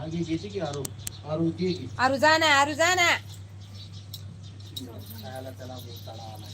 आगे गेली की आरू आरू ती की। आरुजाना आरुजाना आला त्याला बोलताना आला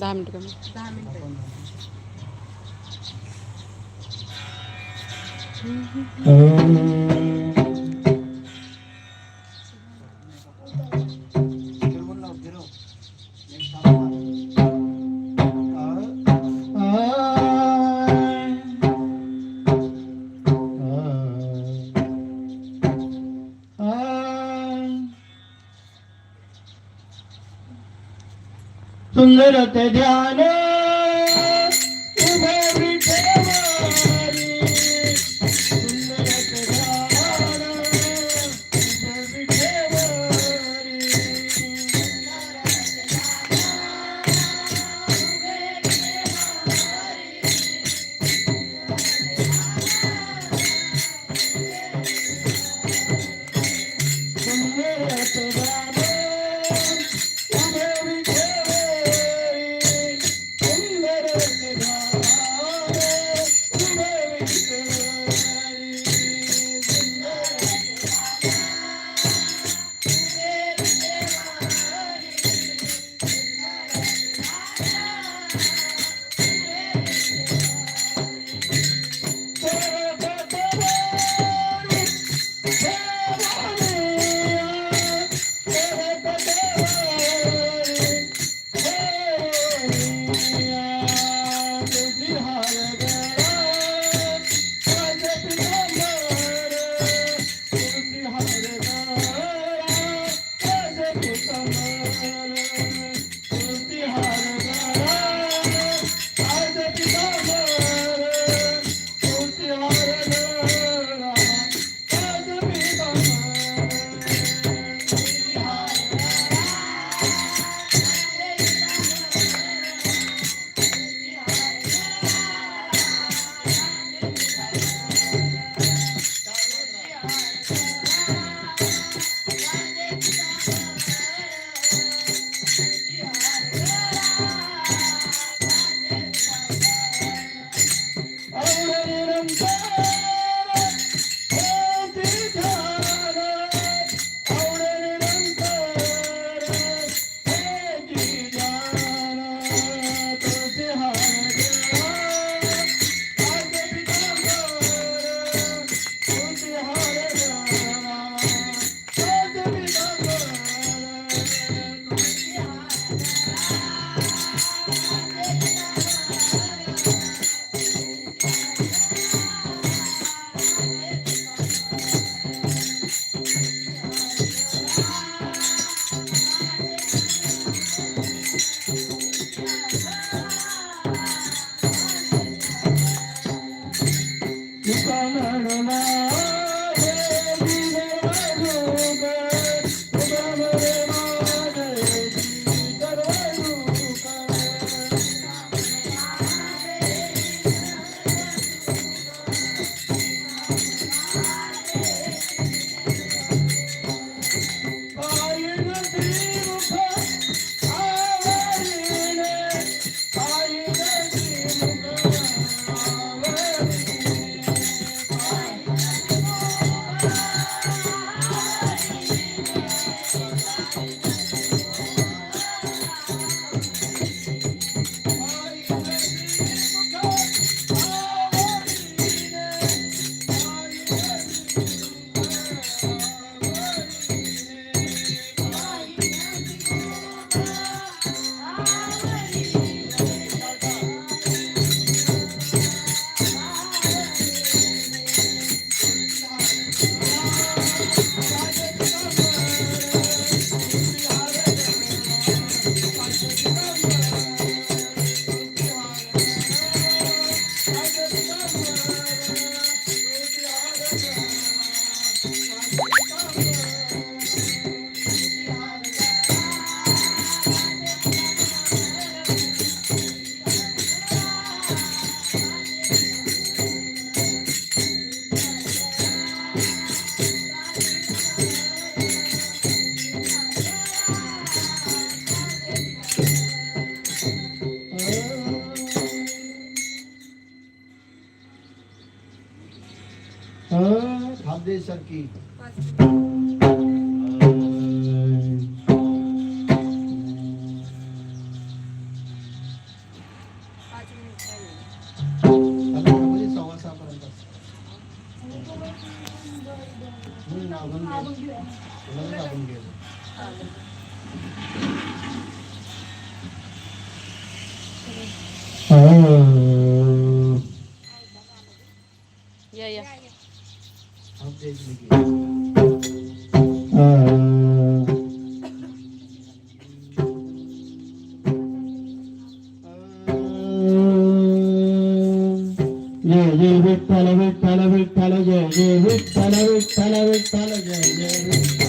Damn it, damn it. सुंदर ते ध्यान Minsan ki. Oh. Ah. ye ye vittala vittala vittala ye ye vittala vittala vittala ye ye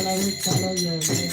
Yeah, yeah, yeah.